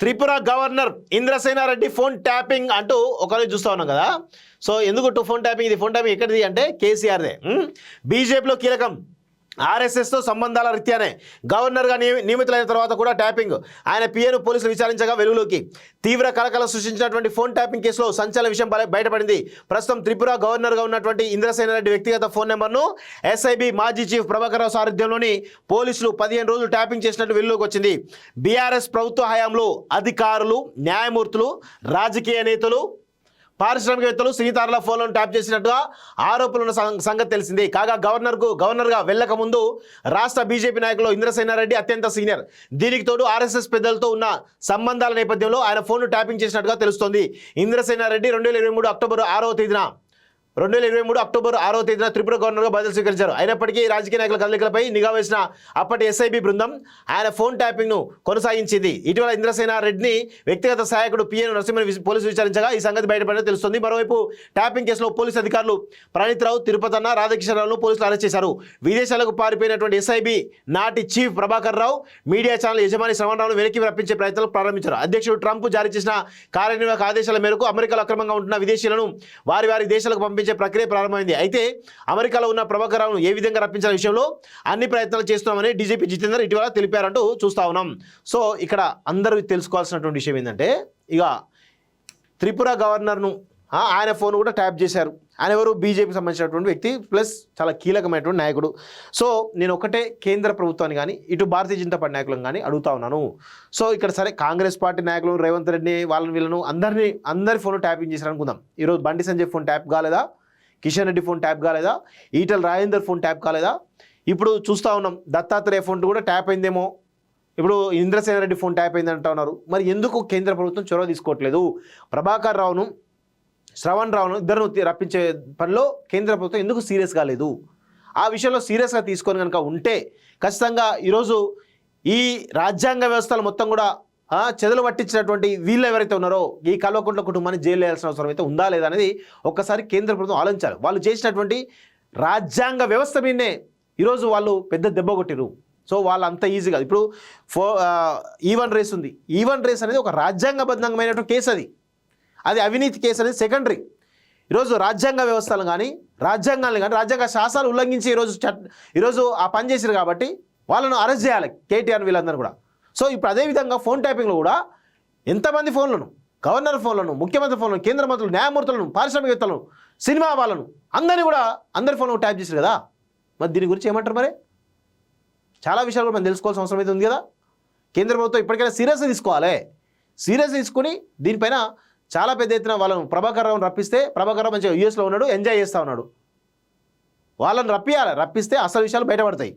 Tripura governor Indrasena Reddy phone tapping అంటూ ఒకరోజు చూస్తా ఉన్నాం కదా. సో ఎందుకు ఫోన్ ట్యాపింగ్? ఇది ఫోన్ ట్యాపింగ్ ఎక్కడిది అంటే కేసీఆర్దే. బీజేపీలో కీలకం. ఆర్ఎస్ఎస్తో సంబంధాల రీత్యానే గవర్నర్గా నియమి నియమితులైన తర్వాత కూడా ట్యాపింగ్. ఆయన పిఏను పోలీసులు విచారించగా వెలుగులోకి. తీవ్ర కలకలం సృష్టించినటువంటి ఫోన్ ట్యాపింగ్ కేసులో సంచలన విషయం బయటపడింది. ప్రస్తుతం త్రిపుర గవర్నర్గా ఉన్నటువంటి ఇంద్రసేనారెడ్డి వ్యక్తిగత ఫోన్ నెంబర్ను ఎస్ఐబి మాజీ చీఫ్ ప్రభాకర్ సారథ్యంలోని పోలీసులు పదిహేను రోజులు ట్యాపింగ్ చేసినట్టు వెలుగులోకి వచ్చింది. బీఆర్ఎస్ ప్రభుత్వ హయాంలో అధికారులు న్యాయమూర్తులు రాజకీయ నేతలు పారిశ్రామికవేత్తలు సినీతారుల ఫోన్లను ట్యాప్ చేసినట్టుగా ఆరోపణలు సం- సంగతి తెలిసింది. కాగా గవర్నర్కు గవర్నర్గా వెళ్ళక ముందు రాష్ట్ర బీజేపీ నాయకులు ఇంద్రసేనారెడ్డి అత్యంత సీనియర్. దీనికి తోడు ఆర్ఎస్ఎస్ పెద్దలతో ఉన్న సంబంధాల నేపథ్యంలో ఆయన ఫోన్ను ట్యాపింగ్ చేసినట్టుగా తెలుస్తోంది. ఇంద్రసేనారెడ్డి రెండు వేల ఇరవై మూడు అక్టోబర్ ఆరవ తేదీన రెండు వేల ఇరవై మూడు అక్టోబర్ ఆరో తేదీన త్రిపుర గవర్నర్గా బదిలీ స్వీకరించారు. అయినప్పటికీ రాజకీయ నాయకుల కదలికలపై నిఘా వేసిన అప్పటి ఎస్ఐబి బృందం ఆయన ఫోన్ ట్యాపింగ్ను కొనసాగించింది. ఇటీవల ఇంద్రసేన రెడ్డిని వ్యక్తిగత సహాయకుడు పిఎన్ నరసింహన్ విస్- పోలీసులు విచారించగా ఈ సంగతి బయటపడినట్టు తెలుస్తుంది. మరోవైపు ట్యాపింగ్ కేసులో పోలీసు అధికారులు ప్రణీత్రావు తిరుపతన్న రాధాకిషన్రావును పోలీసులు అరెస్ట్ చేశారు. విదేశాలకు పారిపోయినటువంటి ఎస్ఐబి నాటి chief Prabhakar Rao media channel యజమాని శ్రవణరావును వెనక్కి రప్పించే ప్రయత్నాలు ప్రారంభించారు. అధ్యక్షుడు ట్రంప్ జారీ చేసిన కార్యనిర్వాహక ఆదేశాల మేరకు అమెరికాలో అక్రమంగా ఉంటున్న విదేశీయులను వారి వారి దేశాలకు పంపించారు పంపించే ప్రక్రియ ప్రారంభమైంది. అయితే అమెరికాలో ఉన్న ప్రభాకరావును ఏ విధంగా రప్పించాల విషయంలో అన్ని ప్రయత్నాలు చేస్తున్నామని డీజీపీ జితేందర్ ఇటీవల తెలిపారంటూ చూస్తా ఉన్నాం. సో ఇక్కడ అందరూ తెలుసుకోవాల్సినటువంటి విషయం ఏంటంటే ఇక త్రిపుర గవర్నర్ను ఆయన ఫోన్ కూడా ట్యాప్ చేశారు. ఆయన ఎవరు? బీజేపీకి సంబంధించినటువంటి వ్యక్తి ప్లస్ చాలా కీలకమైనటువంటి నాయకుడు. సో నేను ఒకటే కేంద్ర ప్రభుత్వాన్ని కానీ ఇటు భారతీయ జనతా పార్టీ నాయకులను కానీ అడుగుతా ఉన్నాను. సో ఇక్కడ సరే కాంగ్రెస్ పార్టీ నాయకులు రేవంత్ రెడ్డి వాళ్ళని వీళ్ళను అందరినీ అందరి ఫోన్ ట్యాపింగ్ చేశారు అనుకుందాం. ఈరోజు బండి సంజయ్ ఫోన్ ట్యాప్ కాలేదా? కిషన్ రెడ్డి ఫోన్ ట్యాప్ కాలేదా? ఈటల రాజేందర్ ఫోన్ ట్యాప్ కాలేదా? ఇప్పుడు చూస్తూ ఉన్నాం దత్తాత్రేయ ఫోన్ కూడా ట్యాప్ అయిందేమో. ఇప్పుడు ఇంద్రసేన రెడ్డి ఫోన్ ట్యాప్ అయింది అంటా ఉన్నారు. మరి ఎందుకు కేంద్ర ప్రభుత్వం చొరవ తీసుకోవట్లేదు? ప్రభాకర్ రావును శ్రవణ్ రావును ఇద్దరు రప్పించే పనిలో కేంద్ర ప్రభుత్వం ఎందుకు సీరియస్ కాలేదు ఆ విషయంలో సీరియస్గా తీసుకొని కనుక ఉంటే ఖచ్చితంగా ఈరోజు ఈ రాజ్యాంగ వ్యవస్థలు మొత్తం కూడా చెదలు పట్టించినటువంటి వీళ్ళు ఎవరైతే ఉన్నారో ఈ కల్వకుంట్ల కుటుంబాన్ని జైలు వేయాల్సిన అవసరం అయితే ఉందా లేదా అనేది ఒక్కసారి కేంద్ర ప్రభుత్వం ఆలోచించాలి. వాళ్ళు చేసినటువంటి రాజ్యాంగ వ్యవస్థ మీదనే ఈరోజు వాళ్ళు పెద్ద దెబ్బ కొట్టిరు సో వాళ్ళు అంత ఈజీ కాదు. ఇప్పుడు ఫో ఈవన్ రేస్ e ఉంది. E ఈవన్ రేస్ అనేది ఒక రాజ్యాంగబద్ధమైనటువంటి కేసు అది. అది అవినీతి కేసు అనేది సెకండరీ ఈరోజు రాజ్యాంగ వ్యవస్థలు కానీ రాజ్యాంగాన్ని కానీ రాజ్యాంగ శాసనాలు ఉల్లంఘించి ఈరోజు చట్ ఈరోజు ఆ పని చేశారు కాబట్టి వాళ్ళను అరెస్ట్ చేయాలి కేటీఆర్ వీళ్ళందరూ కూడా. సో ఇప్పుడు అదేవిధంగా ఫోన్ ట్యాపింగ్లో కూడా ఎంతమంది ఫోన్లను గవర్నర్ ఫోన్లను ముఖ్యమంత్రి ఫోన్లను కేంద్ర మంత్రులు న్యాయమూర్తులను పారిశ్రామికవేత్తలను సినిమా వాళ్ళను అందరినీ కూడా అందరి ఫోన్లు ట్యాప్ చేశారు కదా. మరి దీని గురించి ఏమంటారు మరి? చాలా విషయాలు కూడా మనం తెలుసుకోవాల్సిన అవసరం అయితే ఉంది కదా. కేంద్ర ప్రభుత్వం ఇప్పటికైనా సీరియస్గా తీసుకోవాలి. సీరియస్ తీసుకుని దీనిపైన చాలా పెద్ద ఎత్తున వాళ్ళను ప్రభాకర్ రావును రప్పిస్తే ప్రభాకర్ రావు మంచిగా యూఎస్లో ఉన్నాడు ఎంజాయ్ చేస్తూ ఉన్నాడు. వాళ్ళని రప్పియాలి రప్పిస్తే అసలు విషయాలు బయటపడతాయి.